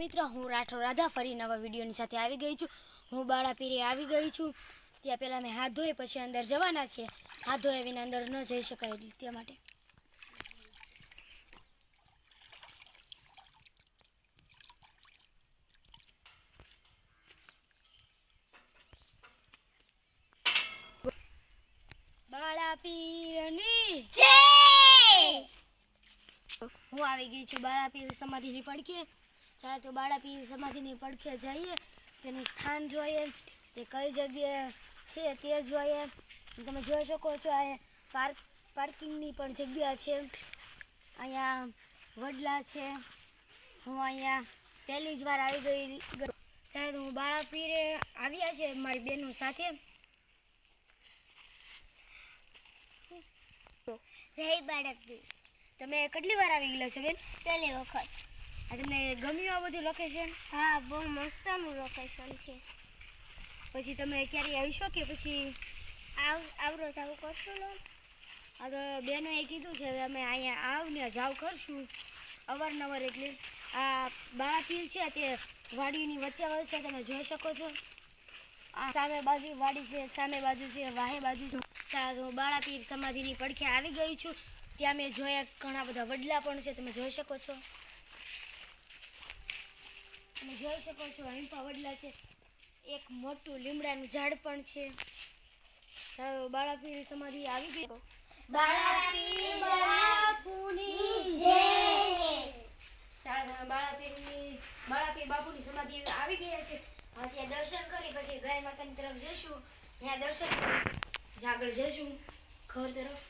મિત્રો હું રાઠોડ રાધા ફરી નવા વિડીયોની સાથે આવી ગઈ છું. હું બાળાપીરે આવી ગઈ છું. ત્યાં પહેલાં મેં હાથ ધોઈ પછી અંદર જવાના છે. હાથ ધોયા વિના અંદર ન જઈ શકાય તે માટે. બાળાપીરની હું આવી ગઈ છું બાળાપીર સમાધિની પડખે. ચાલો તો બાળાપીર સમાધિની પડખે જઈએ તેનું સ્થાન જોઈએ તે કઈ જગ્યાએ છે તે જોઈએ. તમે જોઈ શકો છો આ પાર્ક પાર્કિંગની પણ જગ્યા છે. અહીંયા વડલા છે. હું અહીંયા પહેલી જ વાર આવી ગઈ તો હું બાળાપીરે આવ્યા છે મારી બહેનો સાથે. જય બાળકજી તમે કેટલી વાર આવી ગયેલા છો બેન? પહેલી વખત. તમને ગમ્યું આ બધું લોકેશન હા બહુ મસ્તનું લોકેશન છે. પછી તમે ક્યારે આવીશો કે પછી આવ આવરો જાવ કરશું લો આ તો બેનોએ કીધું છે હવે અમે અહીંયા આવને જાવ કરશું. અવારનવાર એટલે આ બાળાપીર છે તે વાડીની વચ્ચે વચ્ચે તમે જોઈ શકો છો. આ સામે બાજુ વાડી છે સામે બાજુ છે વાહે બાજુ છે. ત્યાં હું બાળાપીર સમાધિની પડખે આવી ગઈ છું. ત્યાં મેં જોયા ઘણા બધા વડલા પણ છે તમે જોઈ શકો છો. તમે જોઈ શકો છો હિંપા વડલા છે. એક મોટું લીમડાનું ઝાડ પણ છે. ચાલો બાળાપીર સમાધિ આવી ગઈ. બાળાપીર બાપુની જય. બાળાપીરની બાળાપીર બાપુની સમાધિ આવી ગયા છે. હવે ત્યાં દર્શન કરી પછી ગાય માતાની તરફ જઈશું. ત્યાં દર્શન આગળ જઈશું ઘર તરફ.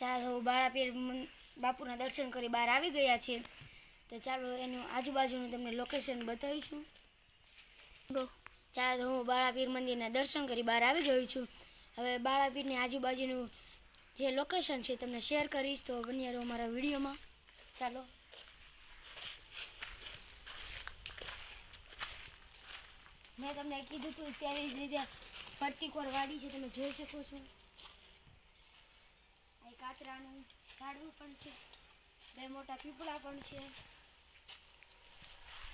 ચાલો, બાળાપીર બાપુના દર્શન કરી બહાર આવી ગયા છે. તો ચાલો, એનું આજુબાજુનું તમને લોકેશન બતાવીશું. ચાલો હું બાળાપીર મંદિરના દર્શન કરી બહાર આવી ગયો છું. હવે બાળાપીરની આજુબાજુનું જે લોકેશન છે તમને શેર કરીશ, તો બન્યા રહો મારા વિડીયોમાં. ચાલો. મેં તમને કીધું હતું તેવી જ રીતે ફરતી વાડી છે, તમે જોઈ શકો છો. અહીં કાતરાનું ઝાડવું પણ છે. બે મોટા પીપળા પણ છે.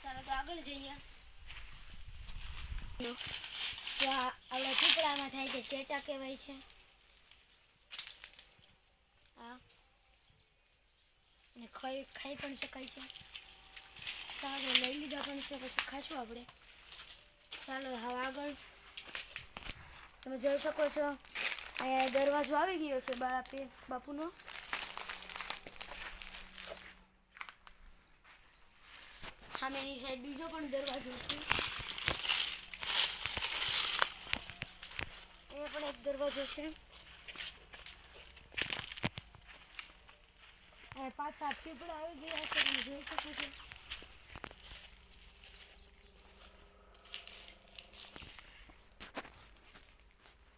ચાલો તો આગળ જઈએ. પીપળામાં થાય છે ટેટા કહેવાય છે. ખાઈ ખાઈ પણ શકાય છે. ચાલો, લઈ લીધા પણ છે, પછી ખાશું આપણે. ચાલો, હવે આગળ. તમે જોઈ શકો છો, અહીંયા દરવાજો આવી ગયો છે બાળાપીર બાપુનો. સામેની સાઈડ બીજો પણ દરવાજો છે. છે અને પાંચ સાત પીપળા આવી ગયા છે તમે જોઈ શકો છો.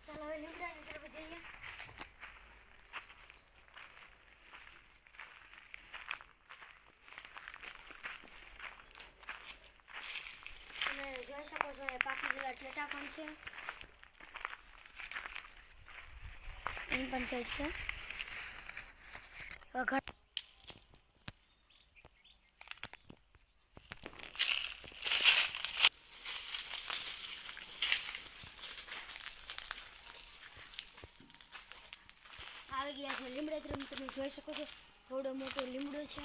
ચાલો હવે લીમડાની તરફ જઈએ. તમે જોઈ શકો છો પાકી ગયેલા ટેટા પણ છે. પણ સાઈડ છે. આવી ગયા છે લીમડા તમે જોઈ શકો છો. થોડો મોટો લીમડો છે.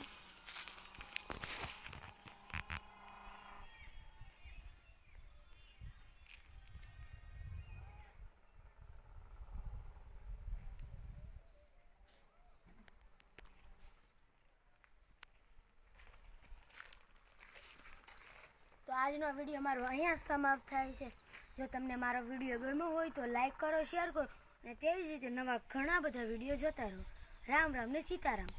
આજનો વીડિયો મારો અહીંયા સમાપ્ત થાય છે. જો તમને મારો વીડિયો ગમ્યો હોય તો લાઈક કરો, શેર કરો અને તેવી જ રીતે નવા ઘણા બધા વીડિયો જોતા રહો. રામ રામ ને સીતારામ.